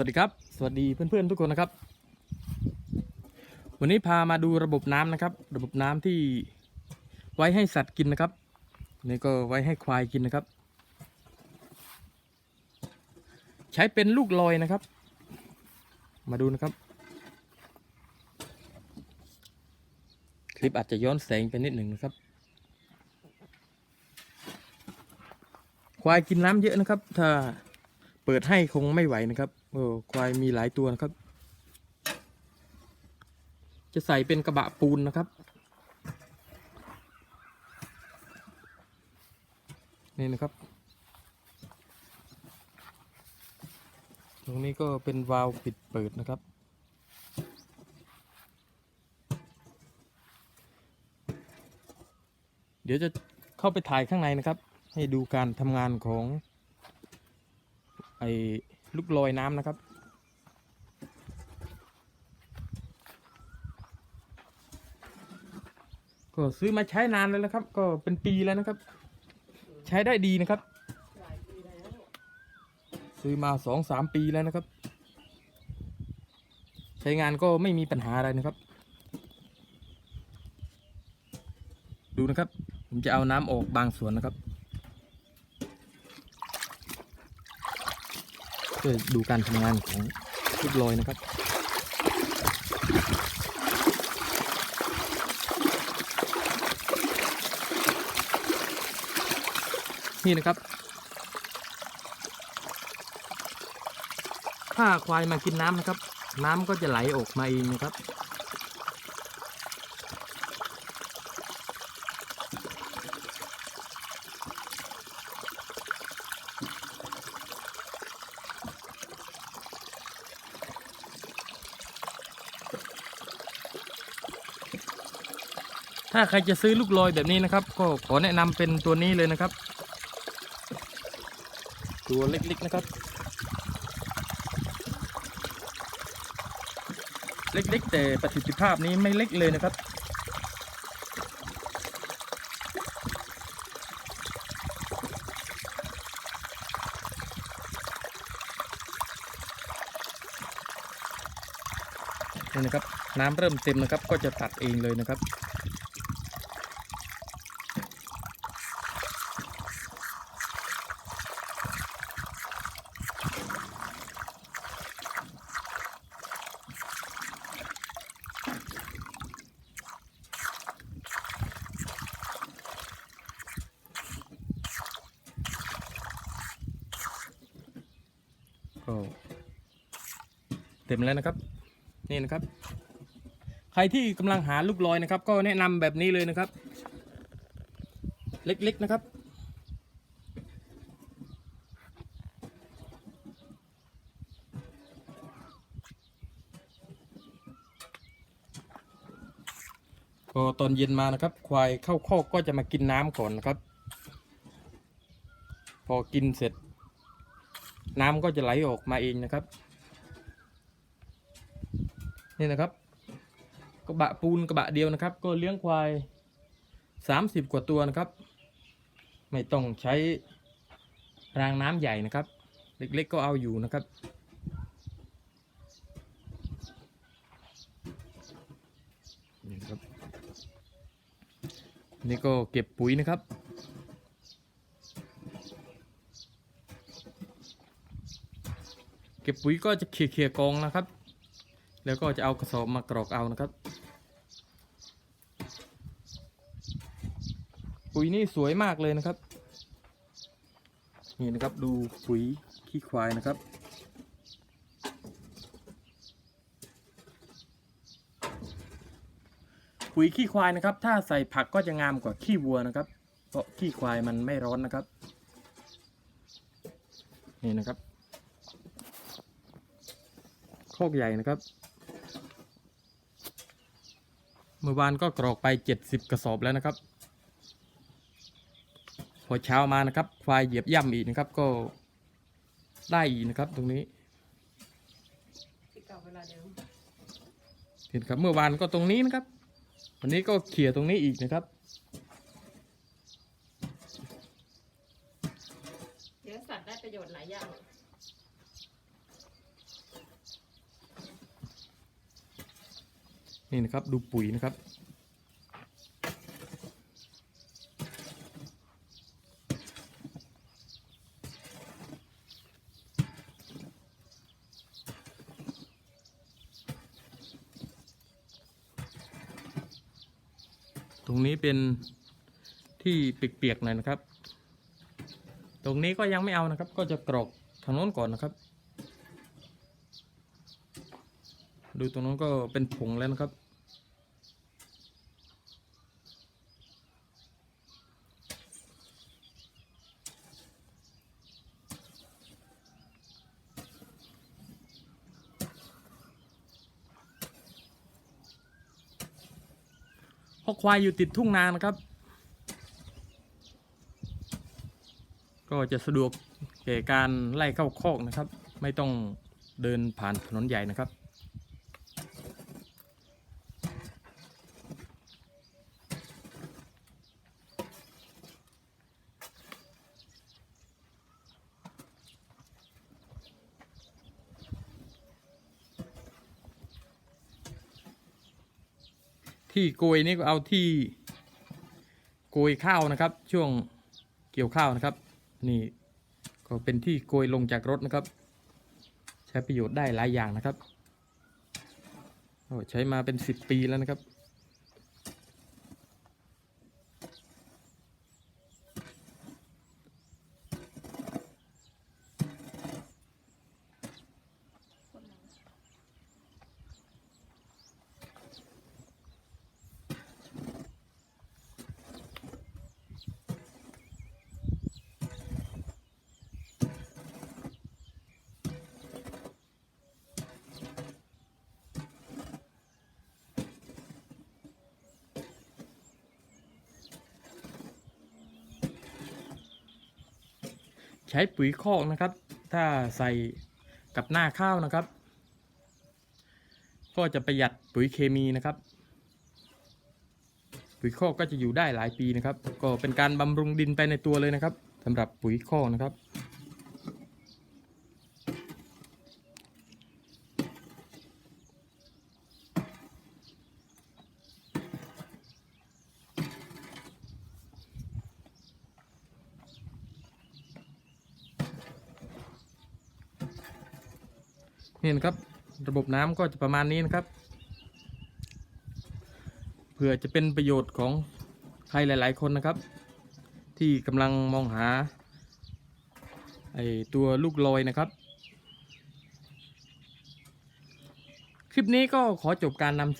วัสดีครับ สวัสดีเพื่อนๆทุกคนนะครับ วันนี้พามาดูระบบน้ำนะครับ ระบบน้ำที่ไว้ให้สัตว์กินนะครับนี่ก็ไว้ให้ควายกินนะครับ ใช้เป็นลูกลอยนะครับ มาดูนะครับ คลิปอาจจะย้อนแสงไปนิดหนึ่งนะครับ ควายกินน้ำเยอะนะครับ ถ้า เปิดให้คงไม่ไหวนะครับโอ้ควายมีหลายตัวนะครับ จะใส่เป็นกระบะปูนนะครับ นี่นะครับ ตรงนี้ก็เป็นวาล์วปิดเปิดนะครับเดี๋ยวจะเข้าไปถ่ายข้างในนะครับ ให้ดูการทำงานของ ไอ้ลูกลอยน้ำนะครับ ก็ซื้อมาใช้นานแล้วนะครับ ก็เป็นปีแล้วนะครับ ใช้ได้ดีนะครับ ซื้อมาสองสามปีแล้วนะครับ ใช้งานก็ไม่มีปัญหาอะไรนะครับ ดูนะครับ ผมจะเอาน้ำออกบางส่วนนะครับื่อดูการทำงานของลูกลอยนะครับนี่นะครับ ถ้าควายมากินน้ำนะครับ น้ำก็จะไหลออกมาเองนะครับ ถ้าใครจะซื้อลูกลอยแบบนี้นะครับ ก็ขอแนะนำเป็นตัวนี้เลยนะครับ ตัวเล็กๆนะครับ เล็กๆแต่ประสิทธิภาพนี้ไม่เล็กเลยนะครับนี่นะครับน้ำเริ่มเต็มนะครับ ก็จะตัดเองเลยนะครับ เต็มแล้วนะครับ นี่นะครับ ใครที่กำลังหาลูกลอยนะครับ ก็แนะนำแบบนี้เลยนะครับ เล็กๆนะครับ ก็ตอนเย็นมานะครับ ควายเข้าคอกก็จะมากินน้ำก่อนนะครับ พอกินเสร็จ น้ำก็จะไหลออกมาเองนะครับ นี่นะครับกระบะปูนกระบะเดียวนะครับ ก็เลี้ยงควายสามสิบกว่าตัวนะครับ ไม่ต้องใช้รางน้ำใหญ่นะครับ เล็กๆก็เอาอยู่นะครับนี่ครับ นี่ก็เก็บปุ๋ยนะครับเก็บปุ๋ยก็จะเคลียร์ๆกองนะครับ แล้วก็จะเอากระสอบมากรอกเอานะครับ ปุ๋ยนี่สวยมากเลยนะครับ นี่นะครับดูปุ๋ยขี้ควายนะครับปุ๋ยขี้ควายนะครับ ถ้าใส่ผักก็จะงามกว่าขี้วัวนะครับ เพราะขี้ควายมันไม่ร้อนนะครับ นี่นะครับ โคกใหญ่นะครับ เมื่อวานก็กรอกไปเจ็ดสิบกระสอบแล้วนะครับ พอเช้ามานะครับ ควายเหยียบย่ำอีกนะครับก็ได้อีกนะครับตรงนี้เก่าเวลาเดิมเห็นครับเมื่อวานก็ตรงนี้นะครับ วันนี้ก็เขี่ยตรงนี้อีกนะครับเลี้ยงสัตว์ได้ประโยชน์หลายอย่าง นี่นะครับดูปุ๋ยนะครับ ตรงนี้เป็นที่เปียกๆหน่อยนะครับ ตรงนี้ก็ยังไม่เอานะครับ ก็จะกรอกทางโน้นก่อนนะครับ ดูตรงนู้นก็เป็นผงแล้วนะครับพราะควายอยู่ติดทุ่งนานะครับ ก็จะสะดวกแก่การไล่เข้าคอกนะครับ ไม่ต้องเดินผ่านถนนใหญ่นะครับ ที่โกยนี่ก็เอาที่โกยข้าวนะครับ ช่วงเกี่ยวข้าวนะครับ นี่ก็เป็นที่โกยลงจากรถนะครับ ใช้ประโยชน์ได้หลายอย่างนะครับโอ้ใช้มาเป็นสิบปีแล้วนะครับ ใช้ปุ๋ยคอกนะครับ ถ้าใส่กับหน้าข้าวนะครับ ก็จะประหยัดปุ๋ยเคมีนะครับ ปุ๋ยคอกก็จะอยู่ได้หลายปีนะครับ ก็เป็นการบำรุงดินไปในตัวเลยนะครับสำหรับปุ๋ยคอกนะครับ นี่นะครับ ระบบน้ำก็จะประมาณนี้นะครับเพื่อจะเป็นประโยชน์ของใครหลาย ๆ คนนะครับ ที่กำลังมองหาไอตัวลูกลอยนะครับ คลิปนี้ก็ขอจบการนำ